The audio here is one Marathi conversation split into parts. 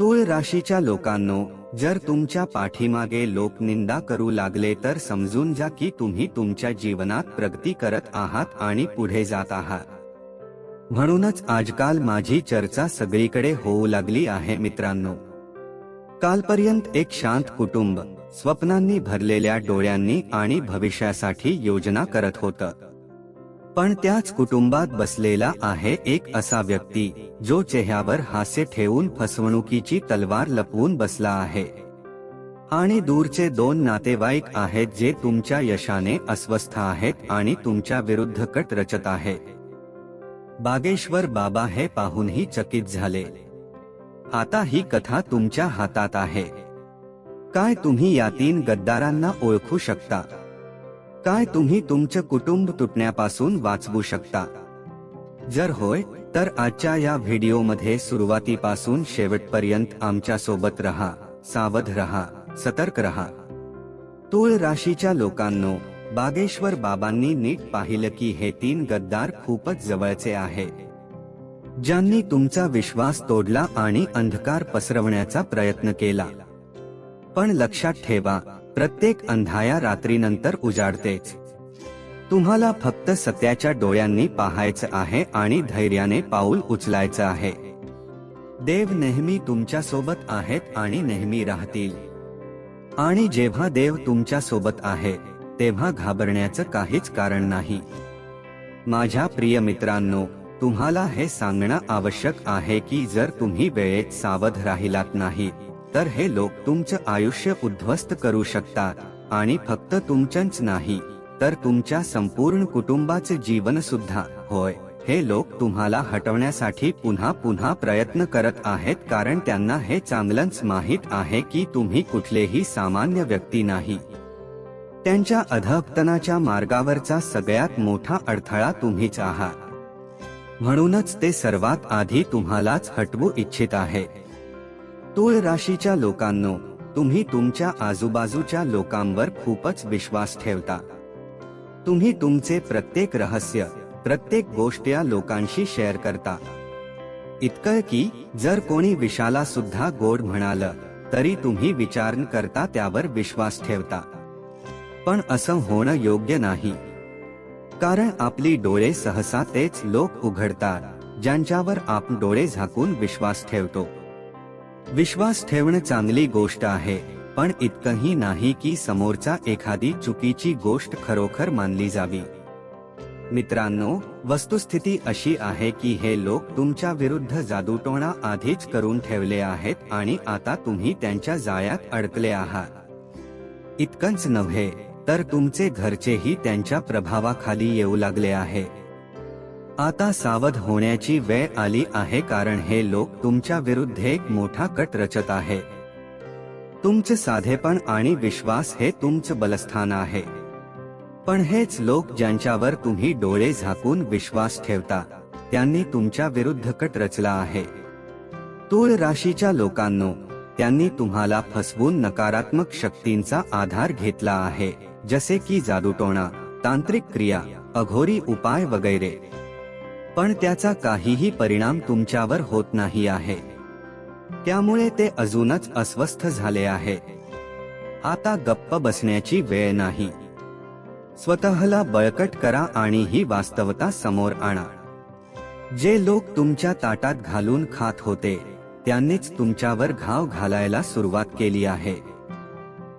तूळ राशीच्या लोकांनो जर तुमच्या पाठीमागे लोक निंदा करू लागले तर समजून जा की तुम्ही तुमच्या जीवनात प्रगती करत आहात आणि पुढे जात आहात. म्हणूनच आजकाल माझी चर्चा सगळीकडे होऊ लागली आहे मित्रांनो. कालपर्यंत एक शांत कुटुंब स्वप्नांनी भरलेल्या डोळ्यांनी आणि भविष्यासाठी योजना करत होतं. पण त्याच कुटुंबात बसलेला आहे एक असा व्यक्ती जो चेहऱ्यावर हास्य ठेवून फसवणुकीची तलवार लपवून बसला आहे. आणि दूरचे दोन नातेवाईक आहेत जे तुमच्या यशाने अस्वस्थ आहेत आणि तुमच्या विरुद्ध कट रचत आहेत बागेश्वर बाबा हे पाहूनही चकित झाले. आता ही कथा तुमच्या हातात आहे. काय तुम्ही या तीन गद्दारांना ओळखू शकता? काय तुम्ही तुमचं कुटुंब तुटण्यापासून वाचवू शकता? जर होय तर आजच्या या व्हिडिओमध्ये सुरुवातीपासून शेवटपर्यंत आमच्यासोबत रहा सावध रहा सतर्क रहा. तूळ राशीच्या लोकांनो बागेश्वर बाबांनी नीट पाहिलं की हे तीन गद्दार खूपच जवळचे आहे. ज्यांनी तुमचा विश्वास तोडला आणि अंधकार पसरवण्याचा प्रयत्न केला. पण लक्षात ठेवा प्रत्येक अंधाया रात्रीनंतर उजाडतेच तुम्हाला फक्त सत्याच्या डोळ्यांनी पाहायचं आहे आणि धैर्याने पाऊल उचलायचं आहे. देव नेहमी तुमच्यासोबत आहेत आणि नेहमी राहतील. आणि जेव्हा देव तुमच्यासोबत आहे तेव्हा घाबरण्याचं काहीच कारण नाही. माझ्या प्रिय मित्रांनो तुम्हाला हे सांगणं आवश्यक आहे की जर तुम्ही वेळेत सावध राहिलात नाही तर हे लोक तुमचं आयुष्य उद्ध्वस्त करू शकतात आणि फक्त तुमचंच नाही तर तुमच्या संपूर्ण कुटुंबाचे जीवन सुद्धा होय हे लोक तुम्हाला हटवण्यासाठी पुन्हा पुन्हा प्रयत्न करत आहेत कारण त्यांना हे चांगलंच माहीत आहे की तुम्ही कुठलेही सामान्य व्यक्ती नाही. त्यांच्या अधपतनाच्या मार्गावरचा सगळ्यात मोठा अडथळा तुम्हीच आहात. म्हणूनच ते सर्वात आधी तुम्हालाच हटवू इच्छित आहे तुळ राशीच्या लोकांनो तुम्ही तुमच्या आजूबाजूच्या लोकांवर खूपच विश्वास ठेवता. तुम्ही तुमचे प्रत्येक रहस्य प्रत्येक गोष्ट या लोकांशी शेअर करता. इतकं की जर कोणी विशाला सुद्धा गोड म्हणालं तरी तुम्ही विचार करता त्यावर विश्वास ठेवता. पण असं होणं योग्य नाही. कारण आपली डोळे सहसा तेच लोक उघडतात ज्यांच्यावर आपण डोळे झाकून विश्वास ठेवतो. विश्वास ठेवणं चांगली गोष्ट आहे पण इतकंही नाही की समोरचा एखादी चुकीची गोष्ट खरोखर मानली जावी. मित्रांनो वस्तुस्थिती अशी आहे की हे लोक तुमच्या विरुद्ध जादूटोणा आधीच करून ठेवले आहेत आणि आता तुम्ही त्यांच्या जाळ्यात अडकले आहात. इतकंच नव्हे तर तुमचे घरचेही त्यांच्या प्रभावाखाली येऊ लागले आहे. आता सावध होण्याची वेळ आली आहे कारण हे लोक तुमच्या विरुद्ध एक मोठा कट रचत आहे. तुमचं साधेपण आणि विश्वास हे तुमचं बलस्थान आहे. पण हेच लोक ज्यांच्यावर तुम्ही डोळे झाकून विश्वास ठेवता त्यांनी तुमच्या विरुद्ध कट रचला आहे. तूळ राशीच्या लोकांनो त्यांनी तुम्हाला फसवून नकारात्मक शक्तींचा आधार घेतला आहे जसे की जादूटोणा तांत्रिक क्रिया अघोरी उपाय वगैरे. पण त्याचा काहीही परिणाम तुमच्यावर होत नाही आहे. त्यामुळे ते अजूनच अस्वस्थ झाले आहे. आता गप्प बसण्याची वेळ नाही. स्वतःला बळकट करा आणि ही वास्तवता समोर आणा. जे लोक तुमच्या ताटात घालून खात होते त्यांनीच तुमच्यावर घाव घालायला सुरुवात केली आहे.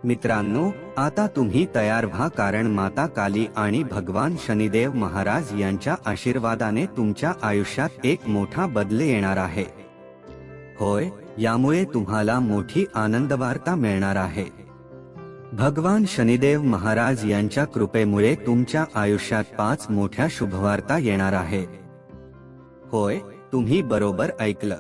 मित्रांनो आता तुम्ही तयार व्हा कारण माता काली आणि भगवान शनिदेव महाराज यांच्या आशीर्वादाने तुमच्या आयुष्यात एक मोठा बदल येणार आहे. होय यामुळे तुम्हाला मोठी आनंदवार्ता मिळणार आहे. भगवान शनिदेव महाराज यांच्या कृपेमुळे तुमच्या आयुष्यात पाच मोठ्या शुभवार्ता येणार आहे. होय तुम्ही बरोबर ऐकलं.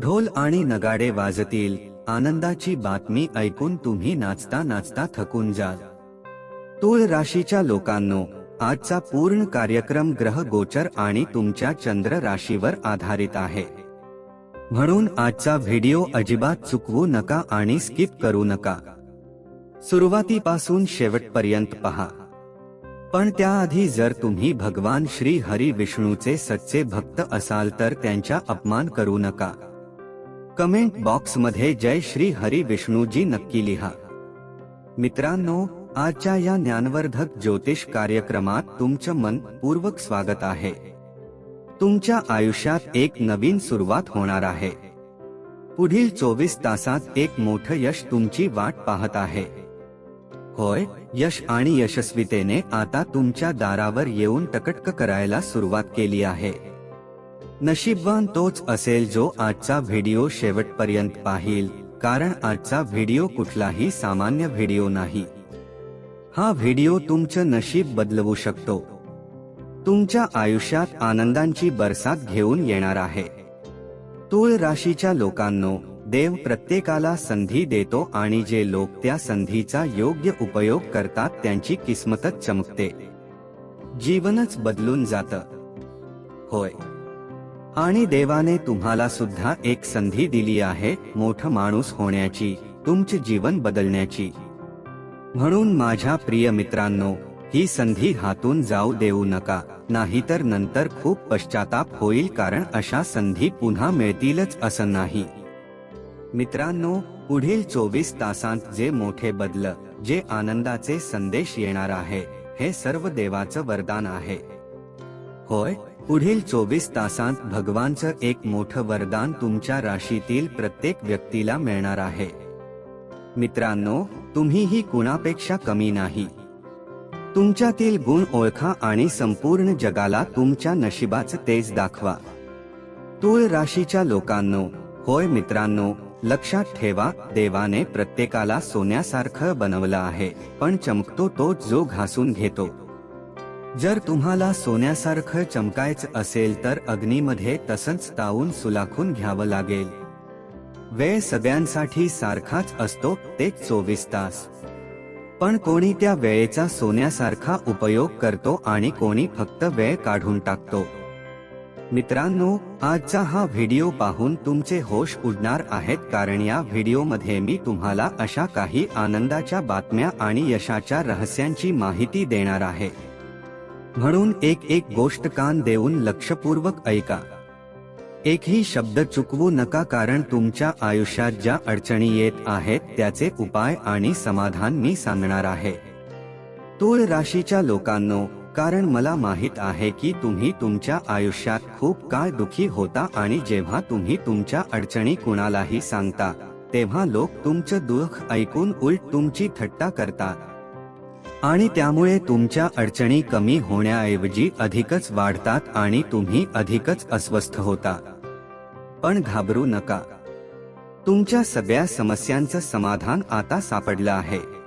ढोल आणि नगाडे वाजतील आनंदाची बातमी ऐकून तुम्ही नाचता नाचता थकून जाल. तूळ राशीच्या लोकांनो आजचा पूर्ण कार्यक्रम ग्रह गोचर आणि तुमच्या चंद्र राशीवर आधारित आहे. म्हणून आजचा व्हिडिओ अजिबात चुकवू नका आणि स्किप करू नका. सुरुवातीपासून शेवटपर्यंत पहा. पण त्याआधी जर तुम्ही भगवान श्री हरी विष्णूचे सच्चे भक्त असाल तर त्यांचा अपमान करू नका. कमेंट बॉक्समध्ये जय श्री हरी विष्णूजी नक्की लिहा. मित्रांनो आजच्या या ज्ञानवर्धक ज्योतिष कार्यक्रमात तुमचं मन पूर्वक स्वागत आहे. तुमच्या आयुष्यात एक नवीन सुरुवात होणार आहे. पुढील चोवीस तासात एक मोठं यश तुमची वाट पाहत आहे. होय यश आणि यशस्वीतेने आता तुमच्या दारावर येऊन टकटक करायला सुरुवात केली आहे. नशीबवान तोच असेल जो आजचा व्हिडिओ शेवटपर्यंत पाहिल कारण आजचा व्हिडिओ कुठलाही सामान्य व्हिडिओ नाही. हा व्हिडिओ तुमचं नशीब बदलवू शकतो. तुमच्या आयुष्यात आनंदांची बरसात घेऊन येणार आहे. तूळ राशीच्या लोकांनो देव प्रत्येकाला संधी देतो आणि जे लोक त्या संधीचा योग्य उपयोग करतात त्यांची किस्मतच चमकते. जीवनच बदलून जातं. होय. आणि देवाने तुम्हाला सुद्धा एक संधी दिली आहे मोठं माणूस होण्याची तुमचे जीवन बदलण्याची. म्हणून माझ्या प्रिय मित्रांनो ही संधी हातून जाऊ देऊ नका नाहीतर नंतर खूप पश्चाताप होईल कारण अशा संधी पुन्हा मिळतीलच असं नाही. मित्रांनो पुढील चोवीस तासांत जे मोठे बदल जे आनंदाचे संदेश येणार आहे हे सर्व देवाचं वरदान आहे. होय? पुढील चोवीस तासांत भगवानचं एक मोठं वरदान तुमच्या राशीतील प्रत्येक व्यक्तीला मिळणार आहे. मित्रांनो तुम्हीही कुणापेक्षा कमी नाही. तुमच्यातील गुण ओळखा आणि संपूर्ण जगाला तुमच्या नशिबाचं तेज दाखवा. तूळ राशीच्या लोकांनो होय मित्रांनो लक्षात ठेवा देवाने प्रत्येकाला सोन्यासारखं बनवलं आहे पण चमकतो तोच जो घासून घेतो. जर तुम्हाला सोन्यासारखं चमकायचं असेल तर अग्नीमध्ये तसंच तावून सुलाखून घ्यावं लागेल. वेळ सगळ्यांसाठी सारखाच असतो ते चोवीस तास. पण कोणी त्या वेळेचा सोन्यासारखा उपयोग करतो आणि कोणी फक्त वेळ काढून टाकतो. मित्रांनो आजचा हा व्हिडिओ पाहून तुमचे होश उडणार आहेत कारण या व्हिडिओमध्ये मी तुम्हाला अशा काही आनंदाच्या बातम्या आणि यशाच्या रहस्यांची माहिती देणार आहे. म्हणून एक एक गोष्ट कान देऊन लक्षपूर्वक ऐका. एकही शब्द चुकवू नका कारण तुमच्या आयुष्यात ज्या अडचणी येत आहेत त्याचे उपाय आणि समाधान मी सांगणार आहे. तूळ राशीच्या लोकांनो कारण मला माहीत आहे की तुम्ही तुमच्या आयुष्यात खूप काळ दुखी होता आणि जेव्हा तुम्ही तुमच्या अडचणी कुणालाही सांगता तेव्हा लोक तुमचं दुःख ऐकून उलट तुमची थट्टा करतात. आणि त्यामुळे तुमच्या अडचणी कमी होण्याऐवजी अधिकच वाढतात आणि तुम्ही अधिकच अस्वस्थ होता. पण घाबरू नका. तुमच्या सगळ्या समस्यांचं समाधान आता सापडलं आहे.